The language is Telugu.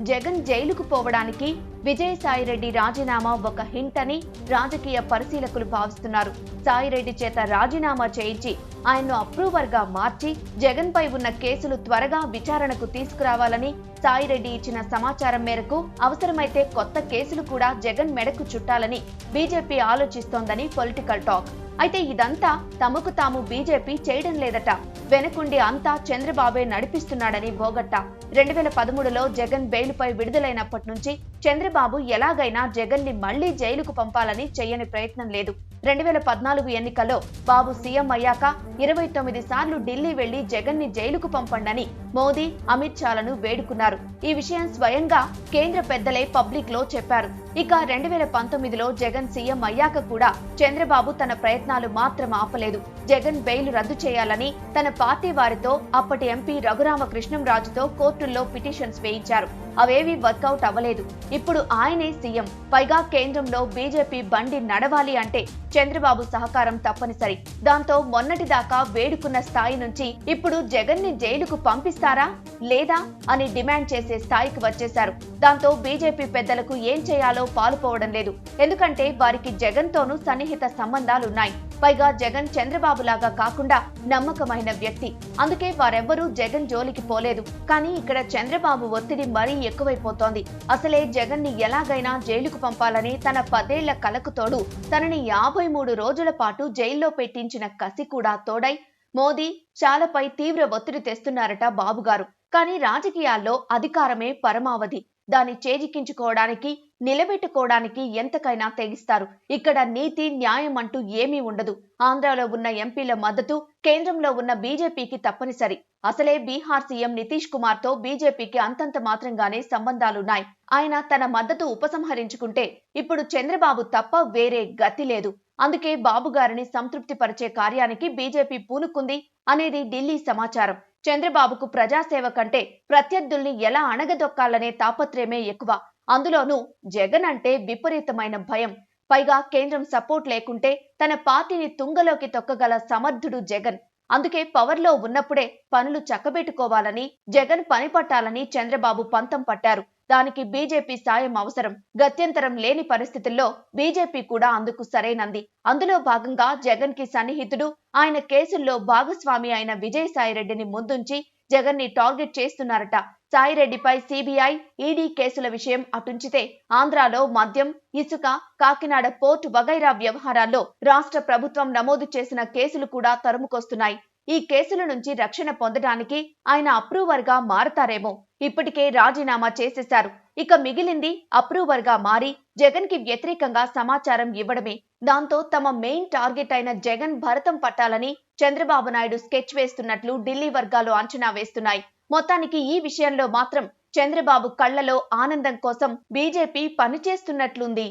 జగన్ జైలుకు పోవడానికి విజయసాయిరెడ్డి రాజీనామా ఒక హింట్ అని రాజకీయ పరిశీలకులు భావిస్తున్నారు. సాయిరెడ్డి చేత రాజీనామా చేయించి ఆయన్ను అప్రూవర్గా మార్చి జగన్ పై ఉన్న కేసులు త్వరగా విచారణకు తీసుకురావాలని సాయిరెడ్డి ఇచ్చిన సమాచారం మేరకు అవసరమైతే కొత్త కేసులు కూడా జగన్ మెడకు చుట్టాలని బీజేపీ ఆలోచిస్తోందని పొలిటికల్ టాక్. అయితే ఇదంతా తమకు తాము బీజేపీ చేయడం లేదట. వెనకుండి అంతా చంద్రబాబే నడిపిస్తున్నాడని బోగట్ట. రెండు వేల పదమూడులో జగన్ బెయిల్పై విడుదలైనప్పటి నుంచి చంద్రబాబు ఎలాగైనా జగన్ని మళ్ళీ జైలుకు పంపాలని చేయని ప్రయత్నం లేదు. రెండు వేల పద్నాలుగు ఎన్నికల్లో బాబు సీఎం అయ్యాక ఇరవై తొమ్మిది సార్లు ఢిల్లీ వెళ్ళి జగన్ని జైలుకు పంపండని మోదీ అమిత్ షాలను వేడుకున్నారు. ఈ విషయం స్వయంగా కేంద్ర పెద్దలే పబ్లిక్లో చెప్పారు. ఇక రెండు వేల పంతొమ్మిదిలో జగన్ సీఎం అయ్యాక కూడా చంద్రబాబు తన ప్రయత్నాలు మాత్రం ఆపలేదు. జగన్ బెయిల్ రద్దు చేయాలని తన పార్టీ వారితో అప్పటి ఎంపీ రఘురామకృష్ణంరాజుతో కోర్టుల్లో పిటిషన్స్ వేయించారు. అవేవి వర్కౌట్ అవ్వలేదు. ఇప్పుడు ఆయనే సీఎం. పైగా కేంద్రంలో బీజేపీ బండి నడవాలి అంటే చంద్రబాబు సహకారం తప్పనిసరి. దాంతో మొన్నటిదాకా వేడుకున్న స్థాయి నుంచి ఇప్పుడు జగన్ని జైలుకు పంపిస్తారా? లేదా? అని డిమాండ్ చేసే స్థాయికి వచ్చేశారు. దాంతో బీజేపీ పెద్దలకు ఏం చేయాలో పాలుపోవడం లేదు. ఎందుకంటే వారికి జగన్ తోనూ సన్నిహిత సంబంధాలున్నాయి. పైగా జగన్ చంద్రబాబు లాగా కాకుండా నమ్మకమైన వ్యక్తి. అందుకే వారెవ్వరూ జగన్ జోలికి పోలేదు. కానీ ఇక్కడ చంద్రబాబు ఒత్తిడి మరీ ఎక్కువైపోతోంది. అసలే జగన్ని ఎలాగైనా జైలుకు పంపాలని తన పదేళ్ళ కలకు తోడు తనని యాభై మూడు రోజుల పాటు జైల్లో పెట్టించిన కసి కూడా తోడై మోదీ చాలపై తీవ్ర ఒత్తిడి తెస్తున్నారట బాబుగారు. కానీ రాజకీయాల్లో అధికారమే పరమావధి. దాన్ని చేజిక్కించుకోవడానికి నిలబెట్టుకోవడానికి ఎంతకైనా తెగిస్తారు. ఇక్కడ నీతి న్యాయం అంటూ ఏమీ ఉండదు. ఆంధ్రాలో ఉన్న ఎంపీల మద్దతు కేంద్రంలో ఉన్న బీజేపీకి తప్పనిసరి. అసలే బీహార్ సీఎం నితీష్ కుమార్తో బీజేపీకి అంతంత మాత్రంగానే సంబంధాలున్నాయి. ఆయన తన మద్దతు ఉపసంహరించుకుంటే ఇప్పుడు చంద్రబాబు తప్ప వేరే గతి లేదు. అందుకే బాబు గారిని సంతృప్తి పరిచే కార్యానికి బీజేపీ పూనుకుంది అనేది ఢిల్లీ సమాచారం. చంద్రబాబుకు ప్రజాసేవ కంటే ప్రత్యర్థుల్ని ఎలా అణగదొక్కాలనే తాపత్రయమే ఎక్కువ. అందులోనూ జగన్ అంటే విపరీతమైన భయం. పైగా కేంద్రం సపోర్ట్ లేకుంటే తన పార్టీని తుంగలోకి తొక్కగల సమర్థుడు జగన్. అందుకే పవర్లో ఉన్నప్పుడే పనులు చక్కబెట్టుకోవాలని జగన్ పని పట్టాలని చంద్రబాబు పంతం పట్టారు. దానికి బీజేపీ సాయం అవసరం. గత్యంతరం లేని పరిస్థితుల్లో బీజేపీ కూడా అందుకు సరైనంది. అందులో భాగంగా జగన్కి సన్నిహితుడు ఆయన కేసుల్లో భాగస్వామి అయిన విజయసాయిరెడ్డిని ముందుంచి జగన్ని టార్గెట్ చేస్తున్నారట. సాయిరెడ్డిపై సిబిఐ ఈడీ కేసుల విషయం అటుంచితే ఆంధ్రాలో మద్యం ఇసుక కాకినాడ పోర్టు వగైరా వ్యవహారాల్లో రాష్ట్ర ప్రభుత్వం నమోదు చేసిన కేసులు కూడా తరుముకొస్తున్నాయి. ఈ కేసుల నుంచి రక్షణ పొందడానికి ఆయన అప్రూవర్గా మారతారేమో. ఇప్పటికే రాజీనామా చేసేశారు. ఇక మిగిలింది అప్రూవర్గా మారి జగన్కి వ్యతిరేకంగా సమాచారం ఇవ్వడమే. దాంతో తమ మెయిన్ టార్గెట్ అయిన జగన్ భరతం పట్టాలని చంద్రబాబు నాయుడు స్కెచ్ వేస్తున్నట్లు ఢిల్లీ వర్గాలు అంచనా వేస్తున్నాయి. మొత్తానికి ఈ విషయంలో మాత్రం చంద్రబాబు కళ్ళలో ఆనందం కోసం బీజేపీ పనిచేస్తున్నట్లుంది.